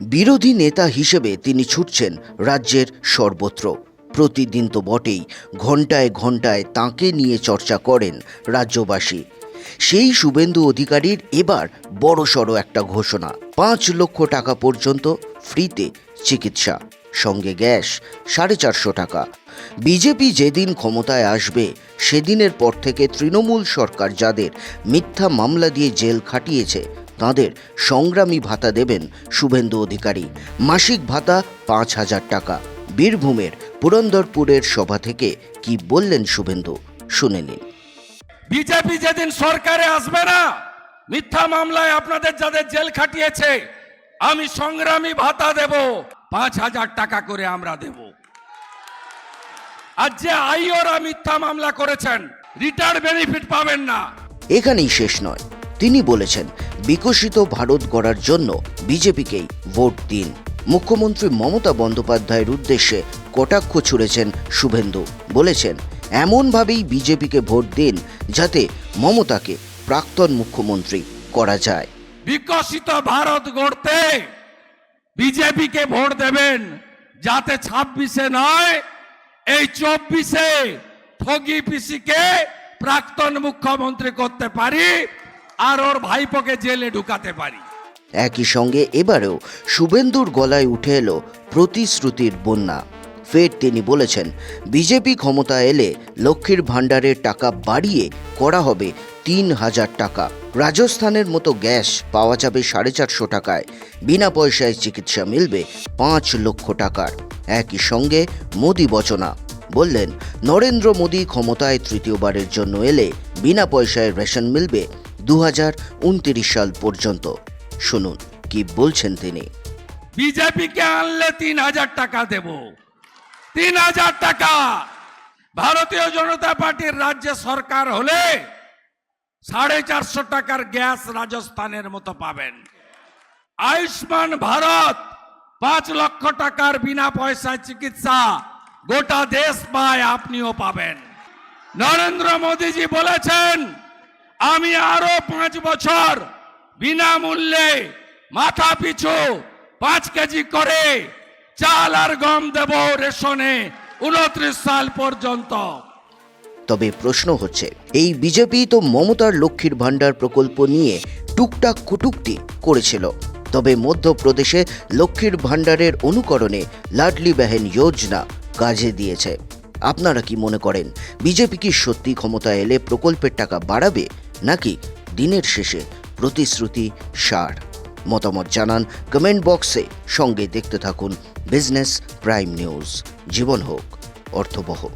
বিরোধী নেতা হিসেবে তিনি ছুটছেন রাজ্যের সর্বত্র। প্রতিদিন তো বটেই ঘন্টায় ঘন্টায় তাঁকে নিয়ে চর্চা করেন রাজ্যবাসী। সেই শুভেন্দু অধিকারীর এবার বড়সড় একটা ঘোষণা, পাঁচ লক্ষ টাকা পর্যন্ত ফ্রিতে চিকিৎসা, সঙ্গে গ্যাস সাড়ে চারশো টাকা। বিজেপি যেদিন ক্ষমতায় আসবে, সেদিনের পর থেকে তৃণমূল সরকার যাদের মিথ্যা মামলা দিয়ে জেল খাটিয়েছে তাঁদের সংগ্রামী ভাতা দেবেন শুভেন্দু অধিকারী। মাসিক ভাতা পাঁচ হাজার টাকা। বীরভূমের পুরন্দরপুরের সভা থেকে কি বললেন শুভেন্দু? শুনে নিন। বিজেপি যেদিন সরকারে আসবে না মিথ্যা মামলায় আপনাদের যাদের জেল খাটিয়েছে আমি সংগ্রামী ভাতা দেব পাঁচ হাজার টাকা করে আমরা দেব। আর যে আইওরা মিথ্যা মামলা করেছেন রিটায়ার বেনিফিট পাবেন না। এখানেই শেষ নয়। তিনি বলেছেন, বিকশিত ভারত গড়ার জন্য বিজেপিকেই ভোট দিন। মুখ্যমন্ত্রী মমতা বন্দ্যোপাধ্যায়ের উদ্দেশ্যে কটাক্ষ ছুড়েছেন শুভেন্দু। বলেছেন, এমনভাবেই বিজেপিকে ভোট দিন যাতে মমতাকে প্রাক্তন মুখ্যমন্ত্রী করা যায়। বিকশিত ভারত গড়তে বিজেপিকে ভোট দেবেন যাতে ছাব্বিশে নয়, এই চব্বিশে ঠগি পিসিকে প্রাক্তন মুখ্যমন্ত্রী করতে পারি। আর ওর ভাইপোকে জেলে ঢুকাতে পারি। একই সঙ্গে এবারেও শুভেন্দুর গলায় উঠে এলো প্রতিশ্রুতির বন্যা। ফের তিনি বলেছেন, বিজেপি ক্ষমতা এলে লক্ষ্মীর ভাণ্ডারের টাকা বাড়িয়ে করা হবে তিন হাজার টাকা। রাজস্থানের মতো গ্যাস পাওয়া যাবে সাড়ে চারশো টাকায়। বিনা পয়সায় চিকিৎসা মিলবে পাঁচ লক্ষ টাকার। একই সঙ্গে মোদি বচনা। বললেন, নরেন্দ্র মোদী ক্ষমতায় তৃতীয়বারের জন্য এলে বিনা পয়সায় রেশন মিলবে দু হাজার উনত্রিশ সাল পর্যন্ত। শুনুন, কি বলছেন তিনি? বিজেপিকে আনলে তিন হাজার টাকা দেব। তিন হাজার টাকা। ভারতীয় জনতা পার্টির রাজ্য সরকার হলে সাড়ে চারশো টাকার গ্যাস রাজস্থানের মতো পাবেন। আয়ুষ্মান ভারত পাঁচ লক্ষ টাকার বিনা পয়সায় চিকিৎসা গোটা দেশ পায়, আপনিও পাবেন। নরেন্দ্র মোদীজি বলেছেন আমি আরও পাঁচ বছর বিনামূল্যে মাথা পিছু পাঁচ কেজি করে চাল আর গম দেব রেশনে উনত্রিশ সাল পর্যন্ত। তবে প্রশ্ন হচ্ছে, এই বিজেপি তো মমতার লক্ষ্মীর ভাণ্ডার প্রকল্প নিয়ে টুকটাক কুটুকটি করেছিল। তবে মধ্যপ্রদেশে লক্ষ্মীর ভাণ্ডারের অনুকরণে লাডলি বেহেন যোজনা কাজে দিয়েছে। আপনারা কি মনে করেন, বিজেপি কি সত্যি ক্ষমতা এলে প্রকল্পের টাকা বাড়াবে? নাকি দিনের শেষে প্রতিশ্রুতি, সার? মতামত জানান কমেন্ট বক্সে। সঙ্গে দেখতে থাকুন বিজনেস প্রাইম নিউজ। জীবন হোক, অর্থবহ।